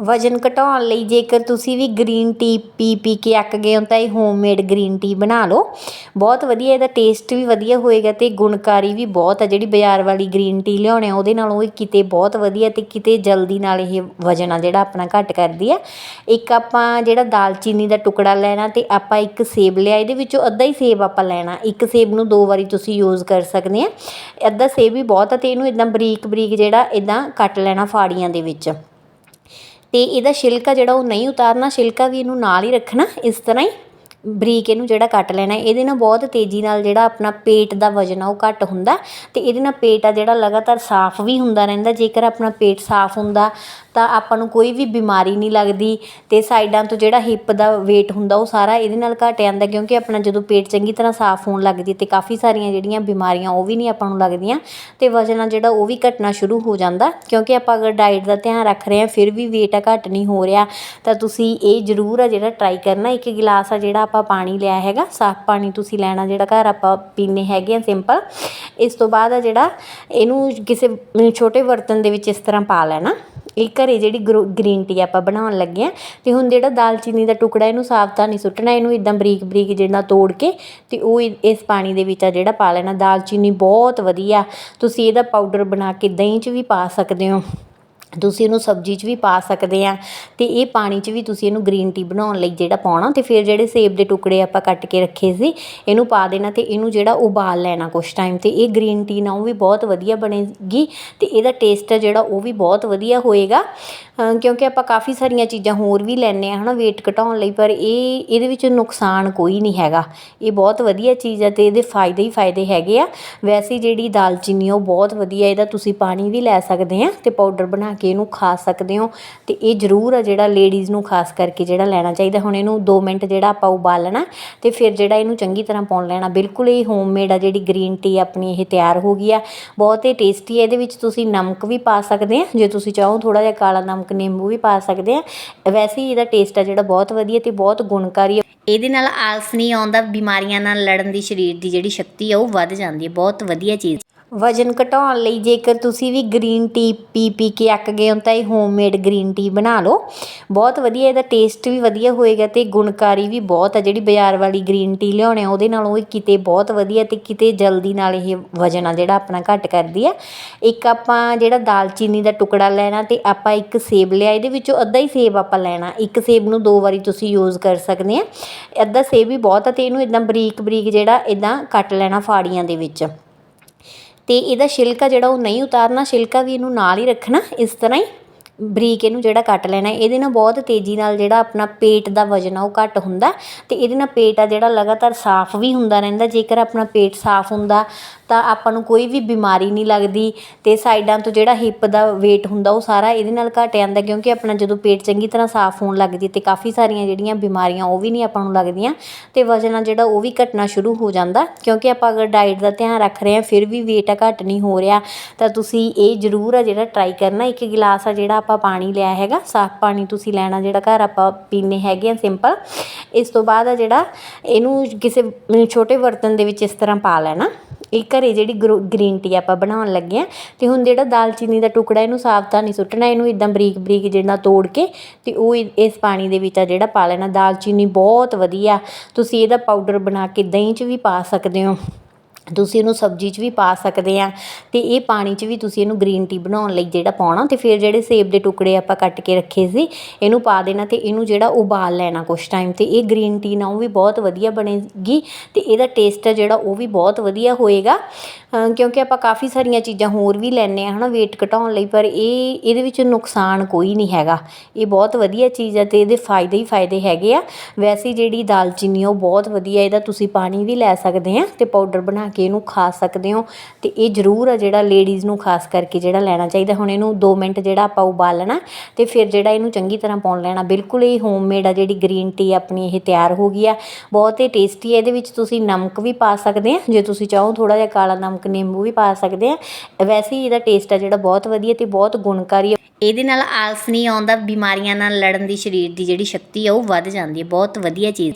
ਵਜਨ ਘਟਾਉਣ ਲਈ ਜੇਕਰ ਤੁਸੀਂ ਵੀ ਗ੍ਰੀਨ ਟੀ ਪੀ ਪੀ ਕੇ ਅੱਕ ਗਏ ਹੋ ਤਾਂ ਇਹ ਹੋਮਮੇਡ ਗ੍ਰੀਨ ਟੀ ਬਣਾ ਲਓ। ਬਹੁਤ ਵਧੀਆ, ਇਹਦਾ ਟੇਸਟ ਵੀ ਵਧੀਆ ਹੋਏਗਾ ਅਤੇ ਗੁਣਕਾਰੀ ਵੀ ਬਹੁਤ ਆ। ਜਿਹੜੀ ਬਾਜ਼ਾਰ ਵਾਲੀ ਗ੍ਰੀਨ ਟੀ ਲਿਆਉਣੇ ਆ, ਉਹਦੇ ਨਾਲੋਂ ਇਹ ਕਿਤੇ ਬਹੁਤ ਵਧੀਆ ਅਤੇ ਕਿਤੇ ਜਲਦੀ ਨਾਲ ਇਹ ਵਜਨ ਆ ਜਿਹੜਾ ਆਪਣਾ ਘੱਟ ਕਰਦੀ ਆ। ਇੱਕ ਆਪਾਂ ਜਿਹੜਾ ਦਾਲਚੀਨੀ ਦਾ ਟੁਕੜਾ ਲੈਣਾ ਅਤੇ ਆਪਾਂ ਇੱਕ ਸੇਬ ਲਿਆ, ਇਹਦੇ ਵਿੱਚੋਂ ਅੱਧਾ ਹੀ ਸੇਬ ਆਪਾਂ ਲੈਣਾ। ਇੱਕ ਸੇਬ ਨੂੰ ਦੋ ਵਾਰੀ ਤੁਸੀਂ ਯੂਜ਼ ਕਰ ਸਕਦੇ ਆ। ਅੱਧਾ ਸੇਬ ਵੀ ਬਹੁਤ ਆ ਅਤੇ ਇਹਨੂੰ ਇੱਦਾਂ ਬਰੀਕ ਬਰੀਕ ਜਿਹੜਾ ਇੱਦਾਂ ਕੱਟ ਲੈਣਾ ਫਾੜੀਆਂ ਦੇ ਵਿੱਚ। ਅਤੇ ਇਹਦਾ ਛਿਲਕਾ ਜਿਹੜਾ ਉਹ ਨਹੀਂ ਉਤਾਰਨਾ, ਛਿਲਕਾ ਵੀ ਇਹਨੂੰ ਨਾਲ ਹੀ ਰੱਖਣਾ, ਇਸ ਤਰ੍ਹਾਂ ਹੀ ਬਰੀਕ ਇਹਨੂੰ ਜਿਹੜਾ ਕੱਟ ਲੈਣਾ ਇਹਦੇ ਨਾਲ ਬਹੁਤ ਤੇਜ਼ੀ ਨਾਲ ਜਿਹੜਾ ਆਪਣਾ ਪੇਟ ਦਾ ਵਜਨ ਆ ਉਹ ਘੱਟ ਹੁੰਦਾ ਅਤੇ ਇਹਦੇ ਨਾਲ ਪੇਟ ਆ ਜਿਹੜਾ ਲਗਾਤਾਰ ਸਾਫ਼ ਵੀ ਹੁੰਦਾ ਰਹਿੰਦਾ, ਜੇਕਰ ਆਪਣਾ ਪੇਟ ਸਾਫ਼ ਹੁੰਦਾ ਤਾਂ ਆਪਾਂ ਨੂੰ ਕੋਈ ਵੀ ਬਿਮਾਰੀ ਨਹੀਂ ਲੱਗਦੀ ਅਤੇ ਸਾਈਡਾਂ ਤੋਂ ਜਿਹੜਾ ਹਿੱਪ ਦਾ ਵੇਟ ਹੁੰਦਾ ਉਹ ਸਾਰਾ ਇਹਦੇ ਨਾਲ ਘੱਟ ਜਾਂਦਾ ਕਿਉਂਕਿ ਆਪਣਾ ਜਦੋਂ ਪੇਟ ਚੰਗੀ ਤਰ੍ਹਾਂ ਸਾਫ਼ ਹੋਣ ਲੱਗਦੀ ਅਤੇ ਕਾਫੀ ਸਾਰੀਆਂ ਜਿਹੜੀਆਂ ਬਿਮਾਰੀਆਂ ਉਹ ਵੀ ਨਹੀਂ ਆਪਾਂ ਨੂੰ ਲੱਗਦੀਆਂ ਅਤੇ ਵਜਨ ਆ ਜਿਹੜਾ ਉਹ ਵੀ ਘਟਣਾ ਸ਼ੁਰੂ ਹੋ ਜਾਂਦਾ ਕਿਉਂਕਿ ਆਪਾਂ ਅਗਰ ਡਾਈਟ ਦਾ ਧਿਆਨ ਰੱਖ ਰਹੇ ਹਾਂ, ਫਿਰ ਵੀ ਵੇਟ ਆ ਘੱਟ ਨਹੀਂ ਹੋ ਰਿਹਾ ਤਾਂ ਤੁਸੀਂ ਇਹ ਜ਼ਰੂਰ ਆ ਜਿਹੜਾ ਟਰਾਈ ਕਰਨਾ, ਇੱਕ ਗਿਲਾਸ ਆ ਜਿਹੜਾ ਆਪਾਂ ਪਾਣੀ ਲਿਆ ਹੈਗਾ, ਸਾਫ਼ ਪਾਣੀ ਤੁਸੀਂ ਲੈਣਾ ਜਿਹੜਾ ਘਰ ਆਪਾਂ ਪੀਂਦੇ ਹੈਗੇ ਆ ਸਿੰਪਲ ਇਸ ਤੋਂ ਬਾਅਦ ਆ ਜਿਹੜਾ ਇਹਨੂੰ ਕਿਸੇ ਛੋਟੇ ਬਰਤਨ ਦੇ ਵਿੱਚ ਇਸ ਤਰ੍ਹਾਂ ਪਾ ਲੈਣਾ। ਇਹ ਘਰੇ ਜਿਹੜੀ ਗਰੋ ਗ੍ਰੀਨ ਟੀ ਆਪਾਂ ਬਣਾਉਣ ਲੱਗੇ ਆ ਅਤੇ ਹੁਣ ਜਿਹੜਾ ਦਾਲਚੀਨੀ ਦਾ ਟੁਕੜਾ ਇਹਨੂੰ ਸਾਫ਼ ਨਹੀਂ ਸੁੱਟਣਾ, ਇਹਨੂੰ ਇੱਦਾਂ ਬਰੀਕ ਬਰੀਕ ਜਿਹੜਾ ਤੋੜ ਕੇ ਅਤੇ ਉਹ ਇਸ ਪਾਣੀ ਦੇ ਵਿੱਚ ਆ ਜਿਹੜਾ ਪਾ ਲੈਣਾ। ਦਾਲਚੀਨੀ ਬਹੁਤ ਵਧੀਆ। ਤੁਸੀਂ ਇਹਦਾ ਪਾਊਡਰ ਬਣਾ ਕੇ ਦਹੀਂ 'ਚ ਵੀ ਪਾ ਸਕਦੇ ਹੋ। ਤੁਸੀਂ ਇਹਨੂੰ ਸਬਜ਼ੀ 'ਚ ਵੀ ਪਾ ਸਕਦੇ ਹਾਂ ਅਤੇ ਇਹ ਪਾਣੀ 'ਚ ਵੀ ਤੁਸੀਂ ਇਹਨੂੰ ਗ੍ਰੀਨ ਟੀ ਬਣਾਉਣ ਲਈ ਜਿਹੜਾ ਪਾਉਣਾ ਅਤੇ ਫਿਰ ਜਿਹੜੇ ਸੇਬ ਦੇ ਟੁਕੜੇ ਆਪਾਂ ਕੱਟ ਕੇ ਰੱਖੇ ਸੀ, ਇਹਨੂੰ ਪਾ ਦੇਣਾ ਅਤੇ ਇਹਨੂੰ ਜਿਹੜਾ ਉਬਾਲ ਲੈਣਾ ਕੁਛ ਟਾਈਮ ਅਤੇ ਇਹ ਗ੍ਰੀਨ ਟੀ ਨਾਲ ਉਹ ਵੀ ਬਹੁਤ ਵਧੀਆ ਬਣੇਗੀ ਅਤੇ ਇਹਦਾ ਟੇਸਟ ਹੈ ਜਿਹੜਾ ਉਹ ਵੀ ਬਹੁਤ ਵਧੀਆ ਹੋਏਗਾ। ਕਿਉਂਕਿ ਆਪਾਂ ਕਾਫੀ ਸਾਰੀਆਂ ਚੀਜ਼ਾਂ ਹੋਰ ਵੀ ਲੈਂਦੇ ਹਾਂ ਹੈ ਨਾ ਵੇਟ ਘਟਾਉਣ ਲਈ, ਪਰ ਇਹ, ਇਹਦੇ ਵਿੱਚ ਨੁਕਸਾਨ ਕੋਈ ਨਹੀਂ ਹੈਗਾ। ਇਹ ਬਹੁਤ ਵਧੀਆ ਚੀਜ਼ ਹੈ ਅਤੇ ਇਹਦੇ ਫਾਇਦੇ ਹੀ ਫਾਇਦੇ ਹੈਗੇ ਆ। ਵੈਸੇ ਜਿਹੜੀ ਦਾਲਚੀਨੀ ਉਹ ਬਹੁਤ ਵਧੀਆ, ਇਹਦਾ ਤੁਸੀਂ ਪਾਣੀ ਵੀ ਲੈ ਸਕਦੇ ਆ ਅਤੇ ਪਾਊਡਰ ਬਣਾ ਕੇ ਇਹਨੂੰ ਖਾ ਸਕਦੇ ਹੋ ਅਤੇ ਇਹ ਜ਼ਰੂਰ ਆ ਜਿਹੜਾ ਲੇਡੀਜ਼ ਨੂੰ ਖਾਸ ਕਰਕੇ ਜਿਹੜਾ ਲੈਣਾ ਚਾਹੀਦਾ। ਹੁਣ ਇਹਨੂੰ 2 ਮਿੰਟ ਜਿਹੜਾ ਆਪਾਂ ਉਬਾਲਣਾ ਅਤੇ ਫਿਰ ਜਿਹੜਾ ਇਹਨੂੰ ਚੰਗੀ ਤਰ੍ਹਾਂ ਪਾਉਣ ਲੈਣਾ। ਬਿਲਕੁਲ ਇਹ ਹੋਮਮੇਡ ਆ ਜਿਹੜੀ ਗ੍ਰੀਨ ਟੀ ਆਪਣੀ ਇਹ ਤਿਆਰ ਹੋ ਗਈ ਆ। ਬਹੁਤ ਹੀ ਟੇਸਟੀ ਹੈ ਇਹਦੇ ਵਿੱਚ ਤੁਸੀਂ ਨਮਕ ਵੀ ਪਾ ਸਕਦੇ ਆ। ਜੇ ਤੁਸੀਂ ਚਾਹੋ ਥੋੜਾ ਜਿਹਾ ਕਾਲਾ ਨਮਕ, ਨਿੰਬੂ ਵੀ ਪਾ ਸਕਦੇ ਆ। ਵੈਸੇ ਹੀ ਇਹਦਾ ਟੇਸਟ ਆ ਜਿਹੜਾ ਬਹੁਤ ਵਧੀਆ ਤੇ ਬਹੁਤ ਗੁਣਕਾਰੀ ਆ। ਇਹਦੇ ਨਾਲ ਆਲਸ ਨਹੀਂ ਆਉਂਦਾ। ਬਿਮਾਰੀਆਂ ਨਾਲ ਲੜਨ ਦੀ ਸਰੀਰ ਦੀ ਜਿਹੜੀ ਸ਼ਕਤੀ ਆ, ਉਹ ਵੱਧ ਜਾਂਦੀ ਹੈ ਬਹੁਤ ਵਧੀਆ ਚੀਜ਼। ਵਜਨ ਘਟਾਉਣ ਲਈ ਜੇਕਰ ਤੁਸੀਂ ਵੀ ਗ੍ਰੀਨ ਟੀ ਪੀ ਪੀ ਕੇ ਅੱਕ ਗਏ ਹੋ ਤਾਂ ਇਹ ਹੋਮਮੇਡ ਗ੍ਰੀਨ ਟੀ ਬਣਾ ਲਓ। ਬਹੁਤ ਵਧੀਆ, ਇਹਦਾ ਟੇਸਟ ਵੀ ਵਧੀਆ ਹੋਏਗਾ ਅਤੇ ਗੁਣਕਾਰੀ ਵੀ ਬਹੁਤ ਆ। ਜਿਹੜੀ ਬਾਜ਼ਾਰ ਵਾਲੀ ਗ੍ਰੀਨ ਟੀ ਲਿਆਉਣੇ ਆ, ਉਹਦੇ ਨਾਲੋਂ ਇਹ ਕਿਤੇ ਬਹੁਤ ਵਧੀਆ ਅਤੇ ਕਿਤੇ ਜਲਦੀ ਨਾਲ ਇਹ ਵਜਨ ਆ ਜਿਹੜਾ ਆਪਣਾ ਘੱਟ ਕਰਦੀ ਆ। ਇੱਕ ਆਪਾਂ ਜਿਹੜਾ ਦਾਲਚੀਨੀ ਦਾ ਟੁਕੜਾ ਲੈਣਾ ਅਤੇ ਆਪਾਂ ਇੱਕ ਸੇਬ ਲਿਆ, ਇਹਦੇ ਵਿੱਚੋਂ ਅੱਧਾ ਹੀ ਸੇਬ ਆਪਾਂ ਲੈਣਾ। ਇੱਕ ਸੇਬ ਨੂੰ ਦੋ ਵਾਰੀ ਤੁਸੀਂ ਯੂਜ਼ ਕਰ ਸਕਦੇ ਆ। ਅੱਧਾ ਸੇਬ ਵੀ ਬਹੁਤ ਆ ਅਤੇ ਇਹਨੂੰ ਇੱਦਾਂ ਬਰੀਕ ਬਰੀਕ ਜਿਹੜਾ ਇੱਦਾਂ ਕੱਟ ਲੈਣਾ ਫਾੜੀਆਂ ਦੇ ਵਿੱਚ। ਅਤੇ ਇਹਦਾ ਛਿਲਕਾ ਜਿਹੜਾ ਉਹ ਨਹੀਂ ਉਤਾਰਨਾ, ਛਿਲਕਾ ਵੀ ਇਹਨੂੰ ਨਾਲ ਹੀ ਰੱਖਣਾ, ਇਸ ਤਰ੍ਹਾਂ ਹੀ ਬਰੀਕ ਇਹਨੂੰ ਜਿਹੜਾ ਕੱਟ ਲੈਣਾ। ਇਹਦੇ ਨਾਲ ਬਹੁਤ ਤੇਜ਼ੀ ਨਾਲ ਜਿਹੜਾ ਆਪਣਾ ਪੇਟ ਦਾ ਵਜਨ ਆ ਉਹ ਘੱਟ ਹੁੰਦਾ ਅਤੇ ਇਹਦੇ ਨਾਲ ਪੇਟ ਆ ਜਿਹੜਾ ਲਗਾਤਾਰ ਸਾਫ਼ ਵੀ ਹੁੰਦਾ ਰਹਿੰਦਾ। ਜੇਕਰ ਆਪਣਾ ਪੇਟ ਸਾਫ਼ ਹੁੰਦਾ ਤਾਂ ਆਪਾਂ ਨੂੰ ਕੋਈ ਵੀ ਬਿਮਾਰੀ ਨਹੀਂ ਲੱਗਦੀ ਅਤੇ ਸਾਈਡਾਂ ਤੋਂ ਜਿਹੜਾ ਹਿੱਪ ਦਾ ਵੇਟ ਹੁੰਦਾ ਉਹ ਸਾਰਾ ਇਹਦੇ ਨਾਲ ਘੱਟ ਜਾਂਦਾ ਕਿਉਂਕਿ ਆਪਣਾ ਜਦੋਂ ਪੇਟ ਚੰਗੀ ਤਰ੍ਹਾਂ ਸਾਫ਼ ਹੋਣ ਲੱਗਦੀ ਅਤੇ ਕਾਫੀ ਸਾਰੀਆਂ ਜਿਹੜੀਆਂ ਬਿਮਾਰੀਆਂ ਉਹ ਵੀ ਨਹੀਂ ਆਪਾਂ ਨੂੰ ਲੱਗਦੀਆਂ ਅਤੇ ਵਜਨ ਆ ਜਿਹੜਾ ਉਹ ਵੀ ਘਟਣਾ ਸ਼ੁਰੂ ਹੋ ਜਾਂਦਾ ਕਿਉਂਕਿ ਆਪਾਂ ਅਗਰ ਡਾਈਟ ਦਾ ਧਿਆਨ ਰੱਖ ਰਹੇ ਹਾਂ ਫਿਰ ਵੀ ਵੇਟ ਆ ਘੱਟ ਨਹੀਂ ਹੋ ਰਿਹਾ ਤਾਂ ਤੁਸੀਂ ਇਹ ਜ਼ਰੂਰ ਆ ਜਿਹੜਾ ਟਰਾਈ ਕਰਨਾ, ਇੱਕ ਗਿਲਾਸ ਆ ਜਿਹੜਾ ਆਪਾਂ ਪਾਣੀ ਲਿਆ ਹੈਗਾ, ਸਾਫ਼ ਪਾਣੀ ਤੁਸੀਂ ਲੈਣਾ ਜਿਹੜਾ ਘਰ ਆਪਾਂ ਪੀਂਦੇ ਹੈਗੇ ਆ ਸਿੰਪਲ ਇਸ ਤੋਂ ਬਾਅਦ ਆ ਜਿਹੜਾ ਇਹਨੂੰ ਕਿਸੇ ਛੋਟੇ ਬਰਤਨ ਦੇ ਵਿੱਚ ਇਸ ਤਰ੍ਹਾਂ ਪਾ ਲੈਣਾ। ਇਹ ਘਰੇ ਜਿਹੜੀ ਗਰੋ ਗ੍ਰੀਨ ਟੀ ਆਪਾਂ ਬਣਾਉਣ ਲੱਗੇ ਆ ਅਤੇ ਹੁਣ ਜਿਹੜਾ ਦਾਲਚੀਨੀ ਦਾ ਟੁਕੜਾ ਇਹਨੂੰ ਸਾਵਧਾਨੀ ਸੁੱਟਣਾ, ਇਹਨੂੰ ਇੱਦਾਂ ਬਰੀਕ ਬਰੀਕ ਜਿਹੜਾ ਤੋੜ ਕੇ ਅਤੇ ਉਹ ਇਸ ਪਾਣੀ ਦੇ ਵਿੱਚ ਆ ਜਿਹੜਾ ਪਾ ਲੈਣਾ। ਦਾਲਚੀਨੀ ਬਹੁਤ ਵਧੀਆ। ਤੁਸੀਂ ਇਹਦਾ ਪਾਊਡਰ ਬਣਾ ਕੇ ਦਹੀਂ 'ਚ ਵੀ ਪਾ ਸਕਦੇ ਹੋ। ਤੁਸੀਂ ਇਹਨੂੰ ਸਬਜ਼ੀ 'ਚ ਵੀ ਪਾ ਸਕਦੇ ਆ ਅਤੇ ਇਹ ਪਾਣੀ 'ਚ ਵੀ ਤੁਸੀਂ ਇਹਨੂੰ ਗ੍ਰੀਨ ਟੀ ਬਣਾਉਣ ਲਈ ਜਿਹੜਾ ਪਾਉਣਾ ਅਤੇ ਫਿਰ ਜਿਹੜੇ ਸੇਬ ਦੇ ਟੁਕੜੇ ਆਪਾਂ ਕੱਟ ਕੇ ਰੱਖੇ ਸੀ, ਇਹਨੂੰ ਪਾ ਦੇਣਾ ਅਤੇ ਇਹਨੂੰ ਜਿਹੜਾ ਉਬਾਲ ਲੈਣਾ ਕੁਛ ਟਾਈਮ ਅਤੇ ਇਹ ਗ੍ਰੀਨ ਟੀ ਨਾਲ ਉਹ ਵੀ ਬਹੁਤ ਵਧੀਆ ਬਣੇਗੀ ਅਤੇ ਇਹਦਾ ਟੇਸਟ ਆ ਜਿਹੜਾ ਉਹ ਵੀ ਬਹੁਤ ਵਧੀਆ ਹੋਏਗਾ। ਕਿਉਂਕਿ ਆਪਾਂ ਕਾਫੀ ਸਾਰੀਆਂ ਚੀਜ਼ਾਂ ਹੋਰ ਵੀ ਲੈਂਦੇ ਆ ਹੈ ਨਾ ਵੇਟ ਘਟਾਉਣ ਲਈ, ਪਰ ਇਹ, ਇਹਦੇ ਵਿੱਚ ਨੁਕਸਾਨ ਕੋਈ ਨਹੀਂ ਹੈਗਾ। ਇਹ ਬਹੁਤ ਵਧੀਆ ਚੀਜ਼ ਹੈ ਅਤੇ ਇਹਦੇ ਫਾਇਦੇ ਹੀ ਫਾਇਦੇ ਹੈਗੇ ਆ। ਵੈਸੇ ਜਿਹੜੀ ਦਾਲਚੀਨੀ ਆ ਉਹ ਬਹੁਤ ਵਧੀਆ, ਇਹਦਾ ਤੁਸੀਂ ਪਾਣੀ ਵੀ ਲੈ ਸਕਦੇ ਆ ਅਤੇ ਪਾਊਡਰ ਬਣਾ ਕੇ ਇਹਨੂੰ ਖਾ ਸਕਦੇ ਹੋ ਅਤੇ ਇਹ ਜ਼ਰੂਰ ਆ ਜਿਹੜਾ ਲੇਡੀਜ਼ ਨੂੰ ਖਾਸ ਕਰਕੇ ਜਿਹੜਾ ਲੈਣਾ ਚਾਹੀਦਾ। ਹੁਣ ਇਹਨੂੰ 2 ਮਿੰਟ ਜਿਹੜਾ ਆਪਾਂ ਉਬਾਲਣਾ ਅਤੇ ਫਿਰ ਜਿਹੜਾ ਇਹਨੂੰ ਚੰਗੀ ਤਰ੍ਹਾਂ ਪਾਉਣ ਲੈਣਾ। ਬਿਲਕੁਲ ਇਹ ਹੋਮਮੇਡ ਆ ਜਿਹੜੀ ਗ੍ਰੀਨ ਟੀ ਆਪਣੀ ਇਹ ਤਿਆਰ ਹੋ ਗਈ ਆ। ਬਹੁਤ ਹੀ ਟੇਸਟੀ ਹੈ ਇਹਦੇ ਵਿੱਚ ਤੁਸੀਂ ਨਮਕ ਵੀ ਪਾ ਸਕਦੇ ਆ। ਜੇ ਤੁਸੀਂ ਚਾਹੋ ਥੋੜਾ ਜਿਹਾ ਕਾਲਾ ਨਮਕ, ਨਿੰਬੂ ਵੀ ਪਾ ਸਕਦੇ ਆ। ਵੈਸੇ ਹੀ ਇਹਦਾ ਟੇਸਟ ਆ ਜਿਹੜਾ ਬਹੁਤ ਵਧੀਆ ਤੇ ਬਹੁਤ ਗੁਣਕਾਰੀ ਆ। ਇਹਦੇ ਨਾਲ ਆਲਸ ਨਹੀਂ ਆਉਂਦਾ ਬਿਮਾਰੀਆਂ ਨਾਲ ਲੜਨ ਦੀ ਸਰੀਰ ਦੀ ਜਿਹੜੀ ਸ਼ਕਤੀ ਆ, ਉਹ ਵੱਧ ਜਾਂਦੀ ਹੈ ਬਹੁਤ ਵਧੀਆ ਚੀਜ਼।